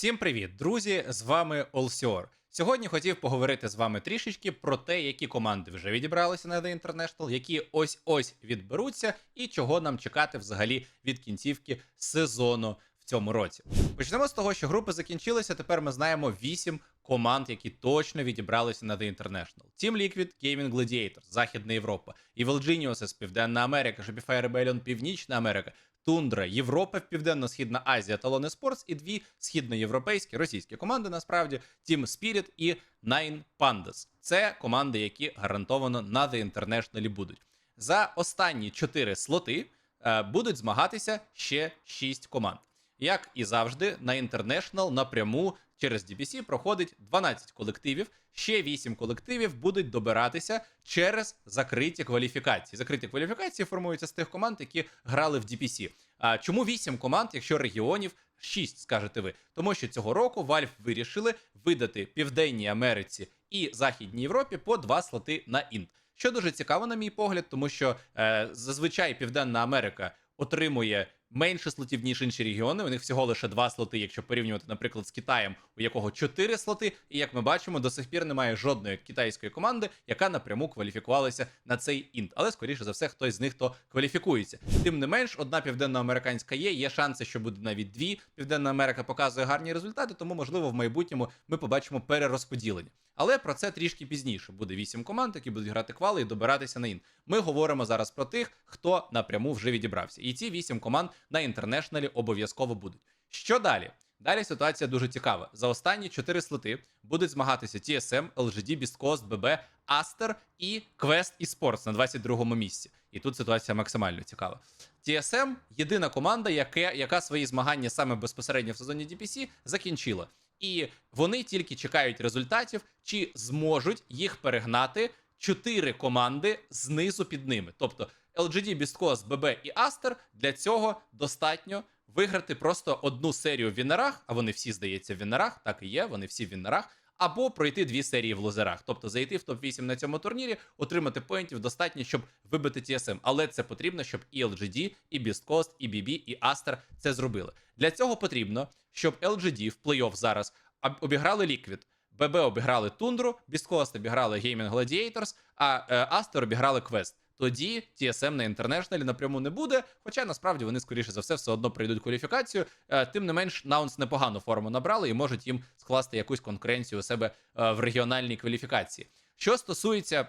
Всім привіт, друзі! З вами Олсіор. Сьогодні хотів поговорити з вами трішечки про те, які команди вже відібралися на The International, які ось-ось відберуться, і чого нам чекати взагалі від кінцівки сезону в цьому році. Почнемо з того, що групи закінчилися. Тепер ми знаємо 8 команд, які точно відібралися на The International. Team Liquid, Gaming Gladiators, Західна Європа, Evil Geniuses, Південна Америка, Shopify Rebellion, Північна Америка, Тундра, Європа, Південно-Східна Азія, Талони Спортс і дві східноєвропейські російські команди. Насправді Team Spirit і Nine Pandas. Це команди, які гарантовано на The International будуть. За останні чотири слоти е, будуть змагатися ще шість команд. Як і завжди, на International напряму через DBC проходить 12 колективів. Ще 8 колективів будуть добиратися через закриті кваліфікації. Закриті кваліфікації формуються з тих команд, які грали в DPC. А чому 8 команд, якщо регіонів 6, скажете ви? Тому що цього року Valve вирішили видати Південній Америці і Західній Європі по два слоти на інт. Що дуже цікаво, на мій погляд, тому що е, зазвичай Південна Америка отримує менше слотів, ніж інші регіони. У них всього лише два слоти, якщо порівнювати, наприклад, з Китаєм, у якого чотири слоти. І як ми бачимо, до сих пір немає жодної китайської команди, яка напряму кваліфікувалася на цей інт. Але скоріше за все, хтось з них то кваліфікується. Тим не менш, одна південноамериканська є. Є шанси, що буде навіть дві. Південна Америка показує гарні результати, тому можливо в майбутньому ми побачимо перерозподілення. Але про це трішки пізніше. Буде вісім команд, які будуть грати квали і добиратися на інт. Ми говоримо зараз про тих, хто напряму вже відібрався. І ці вісім команд на інтернешналі обов'язково будуть. Що далі? Далі ситуація дуже цікава. За останні чотири слоти будуть змагатися TSM, LGD, BeastCoast, BB, Aster і Quest eSports на 22-му місці. І тут ситуація максимально цікава. TSM – єдина команда, яке, яка свої змагання саме безпосередньо в сезоні DPC закінчила. І вони тільки чекають результатів, чи зможуть їх перегнати чотири команди знизу під ними. Тобто LGD, BeastCoast, BB і Aster для цього достатньо виграти просто одну серію в вінерах, а вони всі, здається, в вінерах, так і є, вони всі в вінерах, або пройти дві серії в лузерах. Тобто зайти в топ-8 на цьому турнірі, отримати поінтів достатньо, щоб вибити TSM. Але це потрібно, щоб і LGD, і BeastCoast, і BB, і Aster це зробили. Для цього потрібно, щоб LGD в плей-офф зараз обіграли Liquid, ББ обіграли Тундру, BeastCoast обіграли Gaming Gladiators, а е, Aster обіграли Quest тоді TSM на інтернешналі напряму не буде. Хоча насправді вони, скоріше за все, все одно пройдуть кваліфікацію. Е, тим не менш, Наунс непогану форму набрали і можуть їм скласти якусь конкуренцію у себе е, в регіональній кваліфікації. Що стосується.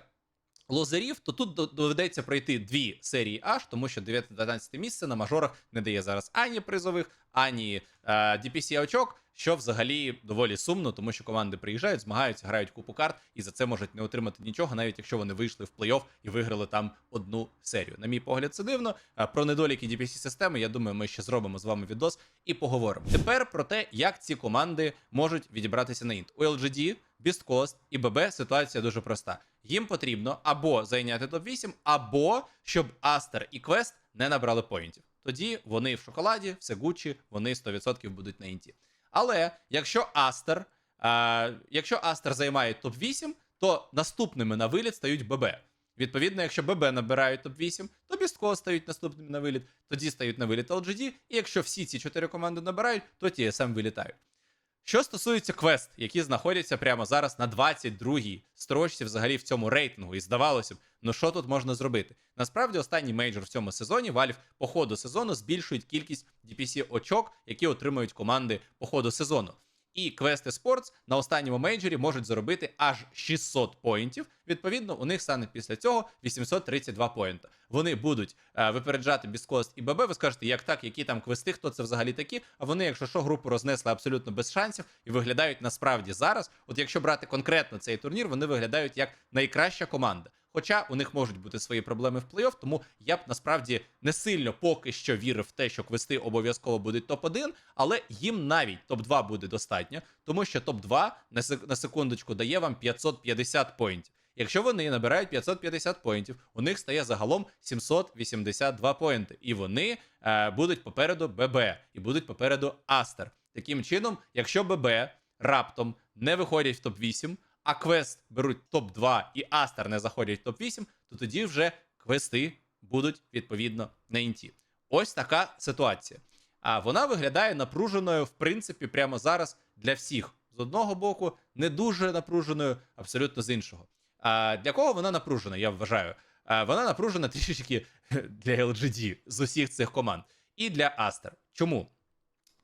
Лозерів, то тут доведеться пройти дві серії аж, тому що 9-12 місце на мажорах не дає зараз ані призових, ані е, DPC очок, що взагалі доволі сумно, тому що команди приїжджають, змагаються, грають купу карт, і за це можуть не отримати нічого, навіть якщо вони вийшли в плей-офф і виграли там одну серію. На мій погляд, це дивно. Е, про недоліки DPC системи, я думаю, ми ще зробимо з вами відос і поговоримо. Тепер про те, як ці команди можуть відібратися на інт. У LGD, BeastCoast і ББ ситуація дуже проста. Їм потрібно або зайняти топ-8, або щоб Астер і Квест не набрали поінтів. Тоді вони в шоколаді, все Гуччі, вони 100% будуть на інті. Але якщо Астер, а, якщо Астер займає топ-8, то наступними на виліт стають ББ. Відповідно, якщо ББ набирають топ-8, то Бістко стають наступними на виліт, тоді стають на виліт LGD, і якщо всі ці чотири команди набирають, то TSM вилітають. Що стосується квест, які знаходяться прямо зараз на 22-й строчці, взагалі в цьому рейтингу, і здавалося б, ну що тут можна зробити? Насправді, останній мейджор в цьому сезоні Valve по ходу сезону збільшують кількість DPC очок, які отримують команди по ходу сезону. І Quest Sports на останньому мейджорі можуть заробити аж 600 поінтів. Відповідно, у них стане після цього 832 поінта. Вони будуть е, випереджати Біскост і ББ. Ви скажете, як так, які там квести, хто це взагалі такі? А вони, якщо що, групу рознесли абсолютно без шансів і виглядають насправді зараз. От якщо брати конкретно цей турнір, вони виглядають як найкраща команда. Хоча у них можуть бути свої проблеми в плей-офф, тому я б насправді не сильно поки що вірив в те, що квести обов'язково будуть топ-1, але їм навіть топ-2 буде достатньо, тому що топ-2 на секундочку дає вам 550 поінтів. Якщо вони набирають 550 поінтів, у них стає загалом 782 поінти, і вони е, будуть попереду ББ і будуть попереду Астер. Таким чином, якщо ББ раптом не виходять в топ-8, а квест беруть топ-2 і Астер не заходять в топ-8, то тоді вже квести будуть відповідно на інті. Ось така ситуація. А вона виглядає напруженою, в принципі, прямо зараз для всіх. З одного боку, не дуже напруженою, абсолютно з іншого. А для кого вона напружена, я вважаю. А, вона напружена трішечки для LGD з усіх цих команд. І для Aster. Чому?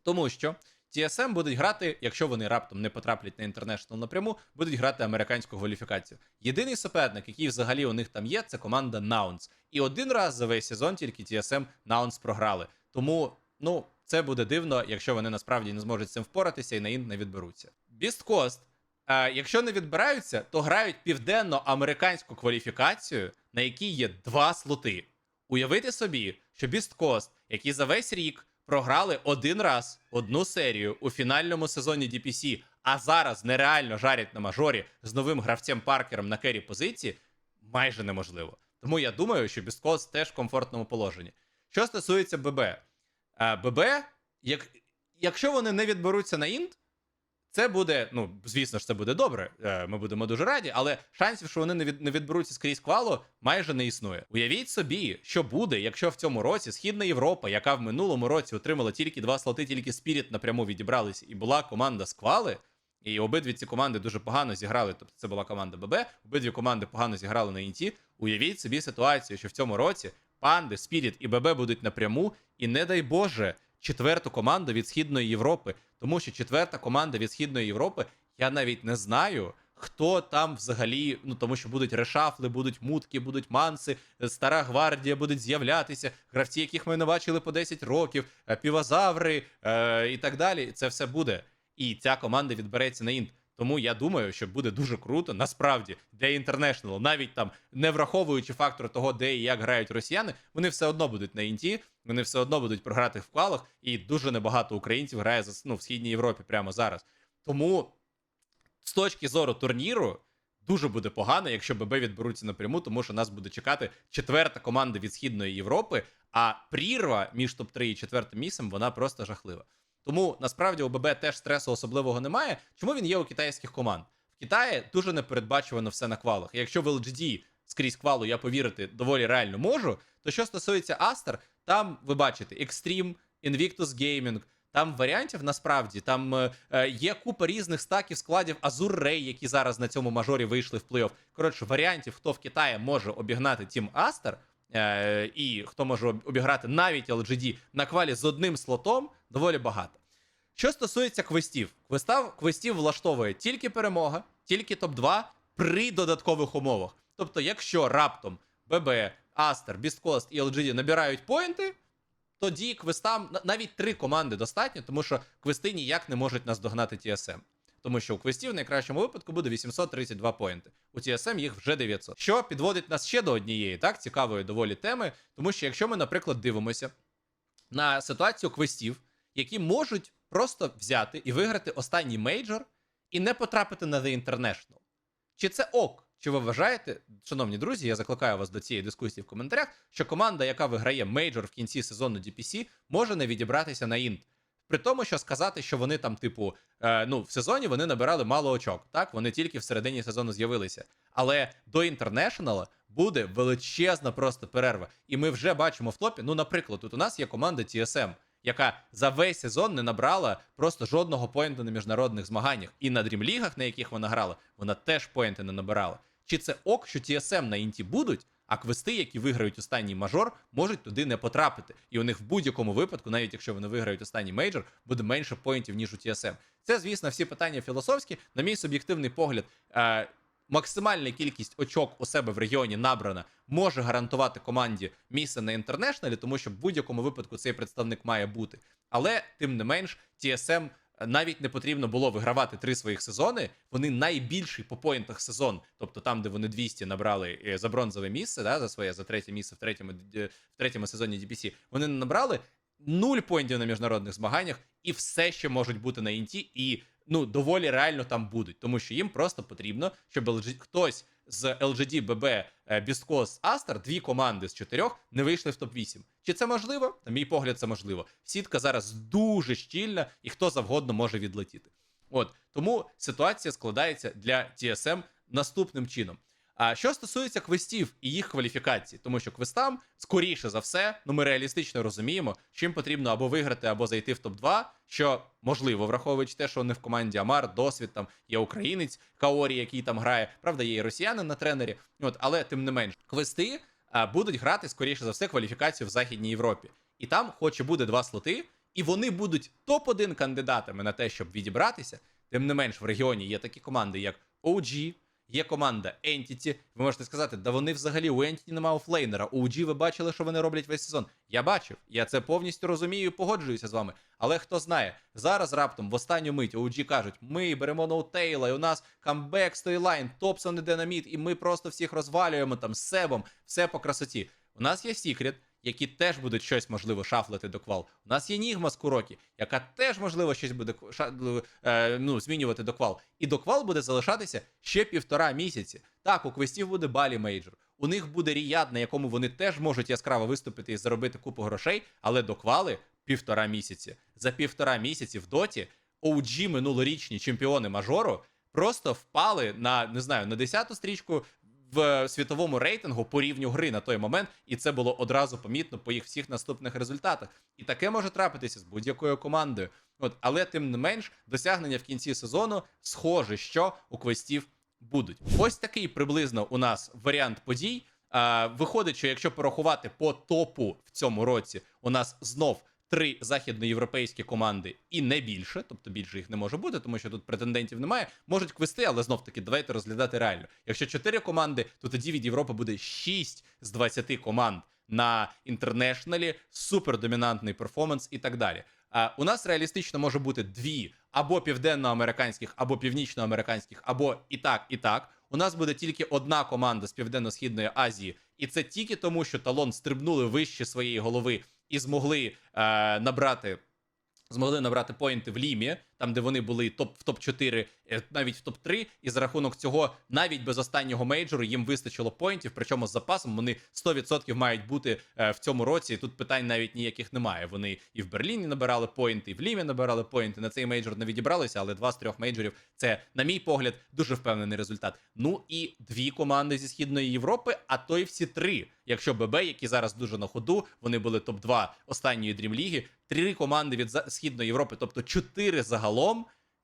Тому що TSM будуть грати, якщо вони раптом не потраплять на інтернешнл напряму, будуть грати американську кваліфікацію. Єдиний суперник, який взагалі у них там є, це команда Наунс. І один раз за весь сезон тільки TSM Наунс програли. Тому, ну, це буде дивно, якщо вони насправді не зможуть з цим впоратися і на інт не відберуться. Coast, е, якщо не відбираються, то грають південно-американську кваліфікацію, на якій є два слоти. Уявити собі, що Coast, які за весь рік програли один раз одну серію у фінальному сезоні DPC, а зараз нереально жарять на мажорі з новим гравцем Паркером на кері позиції, майже неможливо. Тому я думаю, що Біскос теж в комфортному положенні. Що стосується ББ, Е, ББ, як, якщо вони не відберуться на інт, це буде, ну, звісно ж, це буде добре. е, Ми будемо дуже раді, але шансів, що вони не, від, не відберуться скрізь квалу, майже не існує. Уявіть собі, що буде, якщо в цьому році Східна Європа, яка в минулому році отримала тільки два слоти, тільки Спіріт напряму відібралися, і була команда з квали. І обидві ці команди дуже погано зіграли. Тобто це була команда ББ, обидві команди погано зіграли на інті. Уявіть собі ситуацію, що в цьому році панди, Спіріт і ББ будуть напряму, і не дай Боже, четверту команду від Східної Європи. Тому що четверта команда від Східної Європи, я навіть не знаю, хто там взагалі, ну тому що будуть решафли, будуть мутки, будуть манси, стара гвардія будуть з'являтися, гравці, яких ми не бачили по 10 років, е, півозаври е, і так далі. Це все буде. І ця команда відбереться на інт. Тому я думаю, що буде дуже круто, насправді, для інтернешнл, навіть там не враховуючи фактор того, де і як грають росіяни, вони все одно будуть на інті, вони все одно будуть програти в квалах, і дуже небагато українців грає за ну, в східній Європі прямо зараз. Тому з точки зору турніру. Дуже буде погано, якщо ББ відберуться напряму, тому що нас буде чекати четверта команда від Східної Європи, а прірва між топ-3 і четвертим місцем вона просто жахлива. Тому насправді у ББ теж стресу особливого немає. Чому він є у китайських команд? В Китаї дуже непередбачувано все на квалах. Якщо в LGD скрізь квалу я повірити доволі реально можу, то що стосується Астер, там ви бачите Extreme, Invictus Gaming, там варіантів насправді там е, е, є купа різних стаків складів Azure Ray, які зараз на цьому мажорі вийшли в плей-офф. Коротше, варіантів, хто в Китаї може обігнати Тім Астер, е, і хто може обіграти навіть LGD на квалі з одним слотом, доволі багато. Що стосується квестів, Квеста, квестів влаштовує тільки перемога, тільки топ-2 при додаткових умовах. Тобто, якщо раптом ББ, Астер, Бісткост і LGD набирають поінти, тоді квестам на- навіть три команди достатньо, тому що квести ніяк не можуть наздогнати TSM. Тому що у квестів в найкращому випадку буде 832 поінти. У TSM їх вже 900. Що підводить нас ще до однієї так цікавої доволі теми, тому що якщо ми, наприклад, дивимося на ситуацію квестів, які можуть просто взяти і виграти останній мейджор і не потрапити на The International. Чи це ок? Чи ви вважаєте, шановні друзі, я закликаю вас до цієї дискусії в коментарях, що команда, яка виграє мейджор в кінці сезону DPC, може не відібратися на інт? При тому, що сказати, що вони там, типу, е, ну, в сезоні вони набирали мало очок, так? Вони тільки в середині сезону з'явилися. Але до інтернешнала буде величезна просто перерва. І ми вже бачимо в топі. Ну, наприклад, тут у нас є команда TSM, яка за весь сезон не набрала просто жодного поінту на міжнародних змаганнях. І на дрімлігах, на яких вона грала, вона теж поінти не набирала. Чи це ок, що TSM на інті будуть, а квести, які виграють останній мажор, можуть туди не потрапити. І у них в будь-якому випадку, навіть якщо вони виграють останній мейджор, буде менше поінтів, ніж у TSM. Це, звісно, всі питання філософські. На мій суб'єктивний погляд, е, максимальна кількість очок у себе в регіоні набрана може гарантувати команді місце на інтернешналі, тому що в будь-якому випадку цей представник має бути. Але тим не менш, TSM навіть не потрібно було вигравати три своїх сезони. Вони найбільший по поінтах сезон, тобто там, де вони 200 набрали е, за бронзове місце, да, за своє за третє місце в третьому е, в третьому сезоні DPC, Вони не набрали нуль поінтів на міжнародних змаганнях і все ще можуть бути на інті, і ну доволі реально там будуть, тому що їм просто потрібно, щоб LG... хтось з LGD, BB, Біскос, Астер, дві команди з чотирьох не вийшли в топ 8 Чи це можливо? На мій погляд, це можливо. Сітка зараз дуже щільна, і хто завгодно може відлетіти. От тому ситуація складається для TSM наступним чином. А що стосується квестів і їх кваліфікації, тому що квестам, скоріше за все, ну ми реалістично розуміємо, чим потрібно або виграти, або зайти в топ-2, що можливо, враховуючи те, що вони в команді Амар, досвід там є українець Каорі, який там грає. Правда, є і росіяни на тренері. От, але тим не менш, квести а, будуть грати скоріше за все кваліфікацію в Західній Європі. І там, хоч і буде два слоти, і вони будуть топ-1 кандидатами на те, щоб відібратися. Тим не менш, в регіоні є такі команди, як OG, є команда Entity. Ви можете сказати, да вони взагалі у Entity немає офлейнера. У OG ви бачили, що вони роблять весь сезон. Я бачив, я це повністю розумію і погоджуюся з вами. Але хто знає, зараз раптом в останню мить OG кажуть, ми беремо ноутейла, і у нас камбек, стойлайн, Топсон іде на мід, і ми просто всіх розвалюємо там з себом, все по красоті. У нас є Сікрет, які теж будуть щось можливо шафлити до квал. У нас є Нігма з Курокі, яка теж можливо щось буде ша, е, ну, змінювати до квал. І до квал буде залишатися ще півтора місяці. Так, у квестів буде Балі Мейджор. У них буде ріяд, на якому вони теж можуть яскраво виступити і заробити купу грошей, але до квали півтора місяці. За півтора місяці в доті OG минулорічні чемпіони мажору просто впали на не знаю на 10-ту стрічку в світовому рейтингу по рівню гри на той момент, і це було одразу помітно по їх всіх наступних результатах. І таке може трапитися з будь-якою командою. От, але тим не менш, досягнення в кінці сезону схоже, що у квестів будуть. Ось такий приблизно у нас варіант подій. Виходить, що якщо порахувати по топу в цьому році, у нас знов три західноєвропейські команди і не більше, тобто більше їх не може бути, тому що тут претендентів немає. Можуть квести, але знов таки давайте розглядати реально. Якщо чотири команди, то тоді від Європи буде 6 з 20 команд на інтернешналі, супердомінантний перформанс і так далі. А у нас реалістично може бути дві або південноамериканських, або північноамериканських, або і так, і так. У нас буде тільки одна команда з південно-східної Азії, і це тільки тому, що талон стрибнули вище своєї голови і змогли е, набрати. Змогли набрати поінти в лімі, там де вони були топ в топ 4 навіть в топ 3 і за рахунок цього, навіть без останнього мейджору, їм вистачило поінтів. Причому з запасом вони 100% мають бути е, в цьому році. Тут питань навіть ніяких немає. Вони і в Берліні набирали поінти, і в Лімі набирали поінти. На цей мейджор не відібралися, але два з трьох мейджорів це, на мій погляд, дуже впевнений результат. Ну і дві команди зі східної Європи, а то й всі три. Якщо ББ, які зараз дуже на ходу, вони були топ 2 останньої дрімліги. Три команди від східної Європи, тобто чотири загалом.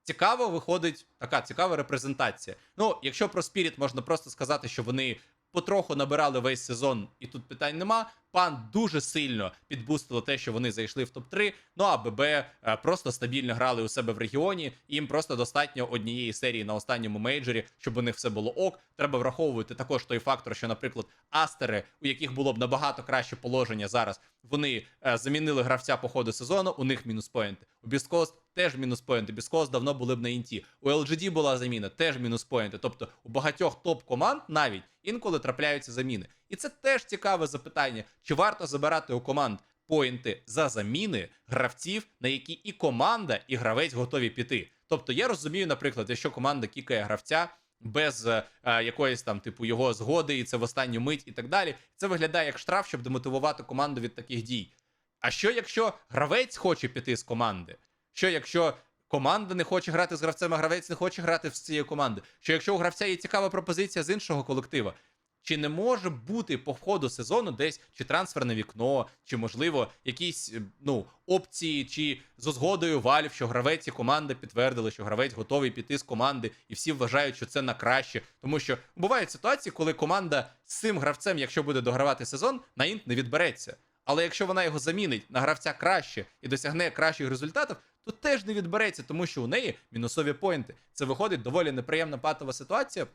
Цікаво виходить така цікава репрезентація. Ну, якщо про Спіріт можна просто сказати, що вони потроху набирали весь сезон, і тут питань нема. Пан дуже сильно підбустило те, що вони зайшли в топ-3. Ну а ББ е, просто стабільно грали у себе в регіоні. Їм просто достатньо однієї серії на останньому мейджорі, щоб у них все було ок. Треба враховувати також той фактор, що, наприклад, Астери, у яких було б набагато краще положення зараз, вони е, замінили гравця по ходу сезону. У них мінус поінти. У Біскост теж мінус поінти. Біскост давно були б на інті. У LGD була заміна, теж мінус поінти. Тобто у багатьох топ команд навіть інколи трапляються заміни. І це теж цікаве запитання: чи варто забирати у команд поінти за заміни гравців, на які і команда, і гравець готові піти? Тобто я розумію, наприклад, якщо команда кікає гравця. Без е, якоїсь там типу його згоди, і це в останню мить, і так далі. Це виглядає як штраф, щоб демотивувати команду від таких дій. А що якщо гравець хоче піти з команди? Що якщо команда не хоче грати з гравцем, а гравець не хоче грати з цією командою? Що якщо у гравця є цікава пропозиція з іншого колектива? Чи не може бути по входу сезону десь чи трансферне вікно, чи можливо якісь е, ну опції, чи з згодою Valve, що гравець і команда підтвердили, що гравець готовий піти з команди, і всі вважають, що це на краще, тому що бувають ситуації, коли команда з цим гравцем, якщо буде догравати сезон, на інт не відбереться. Але якщо вона його замінить на гравця краще і досягне кращих результатів, то теж не відбереться, тому що у неї мінусові поінти. Це виходить доволі неприємна патова ситуація.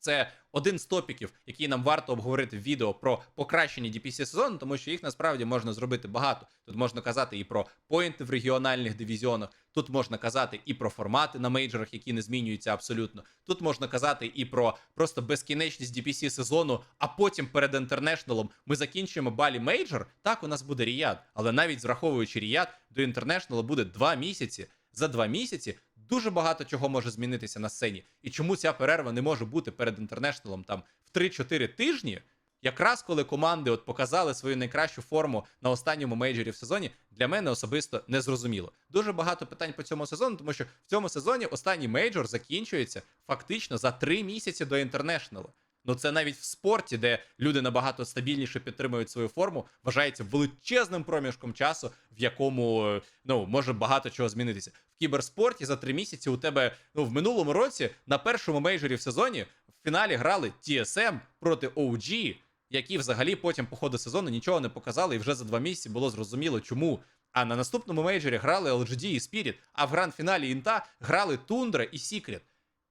Це один з топіків, який нам варто обговорити в відео про покращення DPC сезону, тому що їх насправді можна зробити багато. Тут можна казати і про поінти в регіональних дивізіонах. Тут можна казати і про формати на мейджорах, які не змінюються абсолютно. Тут можна казати і про просто безкінечність DPC сезону, а потім перед інтернешналом ми закінчуємо балі мейджор. Так, у нас буде ріяд, але навіть зраховуючи ріяд, до інтернешнала буде два місяці. За два місяці дуже багато чого може змінитися на сцені. І чому ця перерва не може бути перед інтернешналом там в 3-4 тижні? Якраз коли команди от показали свою найкращу форму на останньому мейджорі в сезоні, для мене особисто не зрозуміло. Дуже багато питань по цьому сезону, тому що в цьому сезоні останній мейджор закінчується фактично за три місяці до інтернешналу. Ну це навіть в спорті, де люди набагато стабільніше підтримують свою форму, вважається величезним проміжком часу, в якому ну може багато чого змінитися. В кіберспорті за три місяці у тебе ну в минулому році на першому мейджорі в сезоні в фіналі грали TSM проти OG, які взагалі потім по ходу сезону нічого не показали, і вже за два місяці було зрозуміло, чому. А на наступному мейджорі грали LGD і Spirit, а в гранд-фіналі Інта грали Тундра і Secret.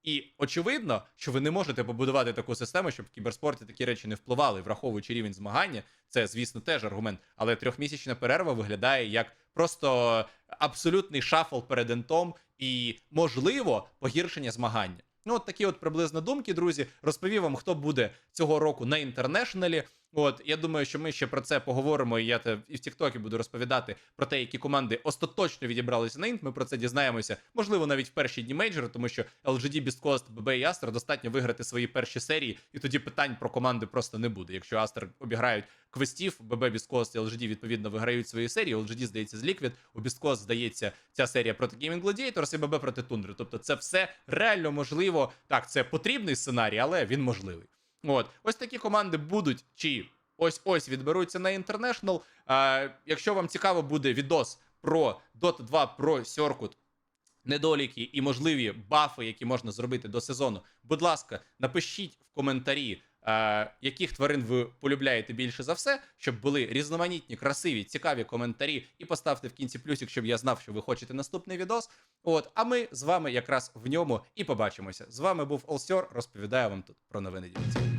І очевидно, що ви не можете побудувати таку систему, щоб в кіберспорті такі речі не впливали, враховуючи рівень змагання. Це, звісно, теж аргумент. Але трьохмісячна перерва виглядає як просто абсолютний шафл перед ентом і, можливо, погіршення змагання. Ну, от такі от приблизно думки, друзі. Розповів вам, хто буде цього року на інтернешналі. От я думаю, що ми ще про це поговоримо. І я те і в Тіктокі буду розповідати про те, які команди остаточно відібралися на інт. Ми про це дізнаємося, можливо, навіть в перші дні мейджору, тому що LGD, Beast Coast, BB і Астер достатньо виграти свої перші серії, і тоді питань про команди просто не буде. Якщо Астер обіграють квестів, BB, Beast Coast і LGD відповідно виграють свої серії. LGD, здається, з Liquid, у Beast Coast, здається, ця серія проти Gaming Gladiators і BB проти Тундри. Тобто, це все реально можливо. Так, це потрібний сценарій, але він можливий. От, ось такі команди будуть чи ось ось відберуться на. А, якщо вам цікаво буде відос про Dota 2, про Сьоркут, недоліки і можливі бафи, які можна зробити до сезону, будь ласка, напишіть в коментарі. Яких тварин ви полюбляєте більше за все, щоб були різноманітні, красиві, цікаві коментарі, і поставте в кінці плюсик, щоб я знав, що ви хочете наступний відос. От, а ми з вами якраз в ньому і побачимося. З вами був Олсьор, розповідаю вам тут про новини дівці.